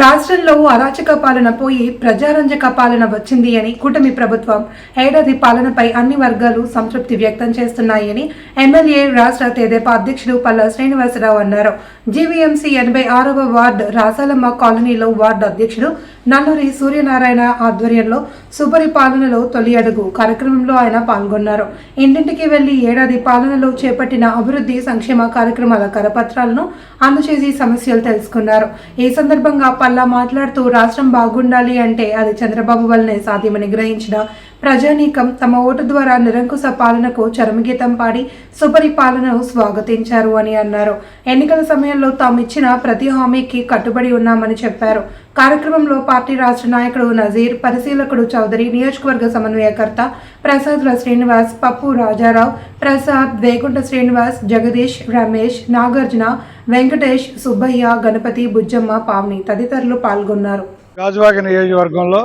రాష్ట్రంలో అరాచక పాలన పోయి ప్రజారంజక పాలన వచ్చింది అని కూటమి ప్రభుత్వం ఏడాది పాలనపై అన్ని వర్గాలు సంతృప్తి వ్యక్తం చేస్తున్నాయని ఎమ్మెల్యే రాష్ట్ర తెదేపా అధ్యక్షుడు పల్లా శ్రీనివాసరావు అన్నారు. జీవీఎంసీ ఎనభై ఆరవ వార్డు రాసాలమ్మ కాలనీలో వార్డు అధ్యక్షుడు నల్లూరి సూర్యనారాయణ ఆధ్వర్యంలో సుపరిపాలనలో తొలి అడుగు కార్యక్రమంలో ఆయన పాల్గొన్నారు. ఇంటింటికి వెళ్ళి ఏడాది పాలనలో చేపట్టిన అభివృద్ధి సంక్షేమ కార్యక్రమాల కరపత్రాలను అందచేసి సమస్యలు తెలుసుకున్నారు. ఈ సందర్భంగా పల్లా మాట్లాడుతూ రాష్ట్రం బాగుండాలి అంటే అది చంద్రబాబు వల్లనే సాధ్యమని గ్రహించిన ప్రజానీకం తమ ఓటు ద్వారా నిరంకుశ పాలనకు చరమగీతం పాడి సుపరిపాలనను స్వాగతించారు అని అన్నారు. ఎన్నికల సమయంలో తాము ఇచ్చిన ప్రతి హామీకి కట్టుబడి ఉన్నామని చెప్పారు. కార్యక్రమంలో పార్టీ రాష్ట్ర నాయకుడు నజీర్ పరిశీలకుడు చౌదరి నియోజకవర్గ సమన్వయకర్త ప్రసాద్ల శ్రీనివాస్ పప్పు రాజారావు ప్రసాద్ వేగుంట శ్రీనివాస్ జగదీష్ రమేష్ నాగార్జున వెంకటేష్ సుబ్బయ్య గణపతి బుజ్జమ్మ పావని తదితరులు పాల్గొన్నారు. గాజువాక నియోజకవర్గంలో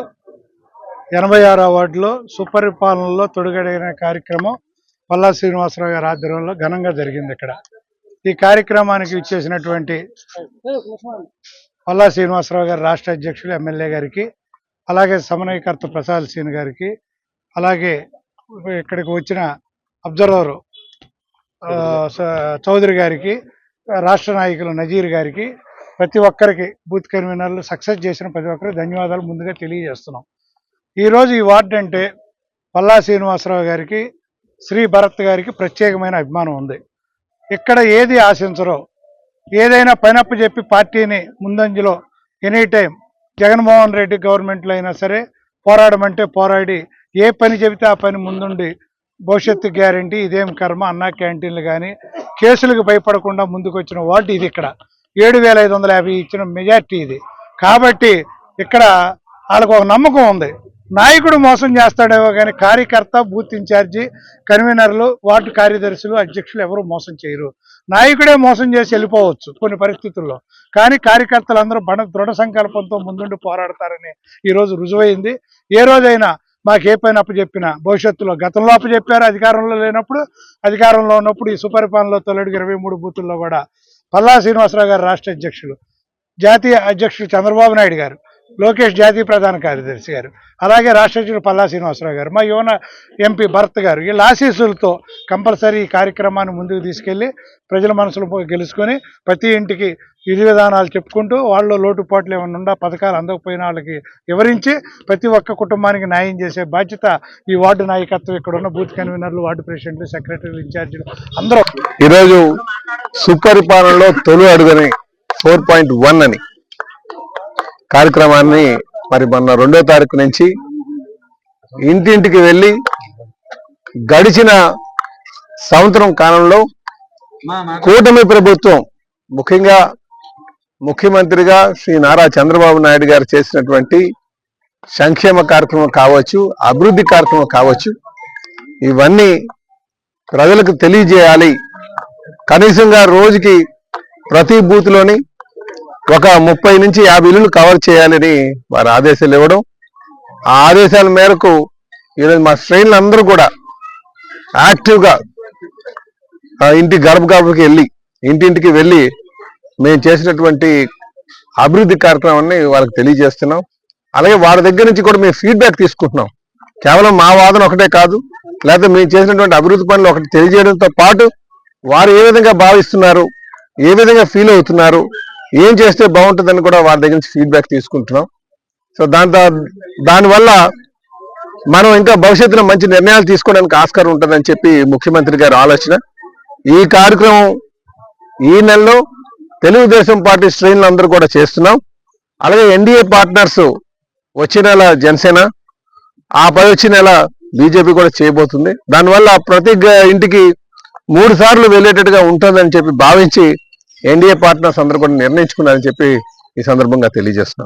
ఎనభై ఆరో వార్డులో సుపరిపాలనలో తొడుగడిగిన కార్యక్రమం పల్లా శ్రీనివాసరావు గారి ఆధ్వర్యంలో ఘనంగా జరిగింది ఇక్కడ. ఈ కార్యక్రమానికి ఇచ్చేసినటువంటి పల్లా శ్రీనివాసరావు గారు రాష్ట్ర అధ్యక్షులు ఎమ్మెల్యే గారికి అలాగే సమన్వయకర్త ప్రసాద్ సీన్ గారికి అలాగే ఇక్కడికి వచ్చిన అబ్జర్వరు స- చౌదరి గారికి రాష్ట్ర నాయకులు నజీర్ గారికి ప్రతి ఒక్కరికి బూత్ కన్వీనర్లు సక్సెస్ చేసిన ప్రతి ఒక్కరికి ధన్యవాదాలు ముందుగా తెలియజేస్తున్నాం. ఈరోజు ఈ వార్డు అంటే పల్లా శ్రీనివాసరావు గారికి శ్రీ భరత్ గారికి ప్రత్యేకమైన అభిమానం ఉంది. ఇక్కడ ఏది ఆశించరో ఏదైనా పైనప్పు చెప్పి పార్టీని ముందంజలో ఎనీ టైం జగన్మోహన్ రెడ్డి గవర్నమెంట్లో అయినా సరే పోరాడమంటే పోరాడి ఏ పని చెబితే ఆ పని ముందుండి భవిష్యత్తు గ్యారంటీ ఇదేం కర్మ అన్నా క్యాంటీన్లు కానీ కేసులకు భయపడకుండా ముందుకు వచ్చిన వార్డు ఇది ఇక్కడ. ఏడు వేల ఐదు వందల యాభై ఇచ్చిన మెజార్టీ ఇది. కాబట్టి ఇక్కడ వాళ్ళకు ఒక నమ్మకం ఉంది. నాయకుడు మోసం చేస్తాడేమో కానీ కార్యకర్త బూత్ ఇన్ఛార్జి కన్వీనర్లు వార్డు కార్యదర్శులు అధ్యక్షులు ఎవరు మోసం చేయరు. నాయకుడే మోసం చేసి వెళ్ళిపోవచ్చు కొన్ని పరిస్థితుల్లో. కానీ కార్యకర్తలు అందరూ బణ దృఢ సంకల్పంతో ముందుండి పోరాడతారని ఈరోజు రుజువైంది. ఏ రోజైనా మాకు ఏ పైన అప్పచెప్పినా భవిష్యత్తులో గతంలో అప్పచెప్పారు అధికారంలో లేనప్పుడు అధికారంలో ఉన్నప్పుడు ఈ సుపరిపాలనలో తొలడికి ఇరవై మూడు బూతుల్లో కూడా పల్లా శ్రీనివాసరావు గారు రాష్ట్ర అధ్యక్షులు జాతీయ అధ్యక్షుడు చంద్రబాబు నాయుడు గారు. లోకేష్ జాతీయ ప్రధాన కార్యదర్శి గారు. అలాగే రాష్ట్ర అధ్యక్షుడు పల్లా శ్రీనివాసరావు గారు మా యువన ఎంపీ భరత్ గారు. వీళ్ళ ఆశీస్సులతో కంపల్సరీ ఈ కార్యక్రమాన్ని ముందుకు తీసుకెళ్ళి ప్రజల మనసులు గెలుచుకొని ప్రతి ఇంటికి విధి విధానాలు చెప్పుకుంటూ వాళ్ళు లోటుపాట్లు ఏమైనా ఉండా పథకాలు అందకపోయిన వాళ్ళకి వివరించి ప్రతి ఒక్క కుటుంబానికి న్యాయం చేసే బాధ్యత ఈ వార్డు నాయకత్వం ఇక్కడ ఉన్న బూత్ కన్వీనర్లు వార్డు ప్రెసిడెంట్లు సెక్రటరీలు ఇన్ఛార్జీలు అందరూ. ఈరోజు సుపరిపాలనలో తొలి అడుగుని ఫోర్ పాయింట్ వన్ అని కార్యక్రమాన్ని మరి మొన్న రెండో తారీఖు నుంచి ఇంటింటికి వెళ్ళి గడిచిన సంవత్సరం కాలంలో కూటమి ప్రభుత్వం ముఖ్యంగా ముఖ్యమంత్రిగా శ్రీ నారా చంద్రబాబు నాయుడు గారు చేసినటువంటి సంక్షేమ కార్యక్రమం కావచ్చు అభివృద్ధి కార్యక్రమం కావచ్చు ఇవన్నీ ప్రజలకు తెలియజేయాలి. కనీసంగా రోజుకి ప్రతి బూత్లోని ఒక ముప్పై నుంచి యాభై ఇల్లులు కవర్ చేయాలని వారు ఆదేశాలు ఇవ్వడం. ఆ ఆదేశాల మేరకు ఈరోజు మా శ్రేణులు అందరూ కూడా యాక్టివ్గా ఆ ఇంటి గడప గడపకి వెళ్ళి ఇంటింటికి వెళ్ళి మేము చేసినటువంటి అభివృద్ధి కార్యక్రమాన్ని వాళ్ళకి తెలియజేస్తున్నాం. అలాగే వాళ్ళ దగ్గర నుంచి కూడా మేము ఫీడ్బ్యాక్ తీసుకుంటున్నాం. కేవలం మా వాదన ఒకటే కాదు లేకపోతే మేము చేసినటువంటి అభివృద్ధి పనులు ఒకటి తెలియజేయడంతో పాటు వారు ఏ విధంగా భావిస్తున్నారు ఏ విధంగా ఫీల్ అవుతున్నారు ఏం చేస్తే బాగుంటుందని కూడా వారి దగ్గర నుంచి ఫీడ్బ్యాక్ తీసుకుంటున్నాం. సో దాంతో దానివల్ల మనం ఇంకా భవిష్యత్తులో మంచి నిర్ణయాలు తీసుకోవడానికి ఆస్కారం ఉంటుందని చెప్పి ముఖ్యమంత్రి గారి ఆలోచన. ఈ కార్యక్రమం ఈ నెలలో తెలుగుదేశం పార్టీ శ్రేణులు అందరూ కూడా చేస్తున్నాం. అలాగే ఎన్డీఏ పార్ట్నర్స్ వచ్చే నెల జనసేన ఆ పై వచ్చే నెల బీజేపీ కూడా చేయబోతుంది. దానివల్ల ప్రతి ఇంటికి మూడు సార్లు వెళ్ళేటట్టుగా ఉంటుందని చెప్పి భావించి ఎన్డీఏ పార్ట్నర్స్ అందరూ కూడా నిర్ణయించుకున్నారని చెప్పి ఈ సందర్భంగా తెలియజేస్తున్నాం.